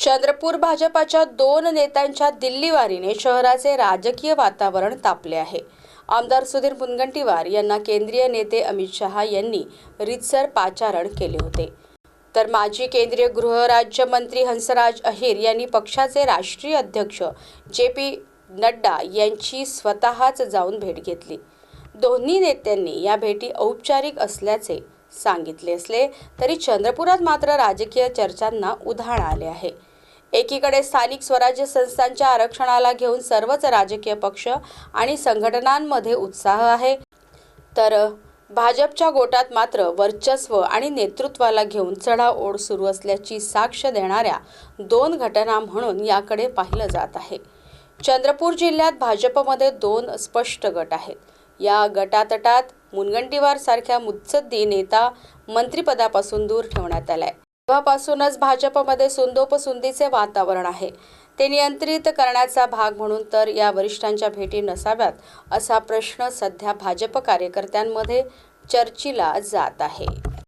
चंद्रपूर भाजपाच्या दोन नेत्यांच्या दिल्लीवारीने शहराचे राजकीय वातावरण तापले आहे. आमदार सुधीर मुनगंटीवार यांना केंद्रीय नेते अमित शहा यांनी रितसर पाचारण केले होते. तर माजी केंद्रीय गृहराज्यमंत्री हंसराज अहिर यांनी पक्षाचे राष्ट्रीय अध्यक्ष जे पी नड्डा यांची स्वतःच जाऊन भेट घेतली. दोन्ही नेत्यांनी या भेटी औपचारिक असल्याचे सांगितले असले तरी चंद्रपुरात मात्र राजकीय चर्चांना उधाण आले आहे. एकीकडे स्थानिक स्वराज्य संस्थांच्या आरक्षणाला घेऊन सर्वच राजकीय पक्ष आणि संघटनांमध्ये उत्साह आहे. तर भाजपच्या गोटात मात्र वर्चस्व आणि नेतृत्वाला घेऊन चढाओढ सुरू असल्याची साक्ष देणाऱ्या दोन घटना म्हणून याकडे पाहिलं जात आहे. चंद्रपूर जिल्ह्यात भाजपमध्ये दोन स्पष्ट गट आहेत. या गटातटात मुनगंटीवार सारख्या मुत्सद्दी नेता मंत्रिपदापासून दूर ठेवण्यात आलाय. तेव्हापासूनच भाजपमध्ये सुंदोपसुंदीचे वातावरण आहे. ते नियंत्रित करण्याचा भाग म्हणून तर या वरिष्ठांच्या भेटी नसाव्यात असा प्रश्न सध्या भाजप कार्यकर्त्यांमध्ये चर्चिला जात आहे.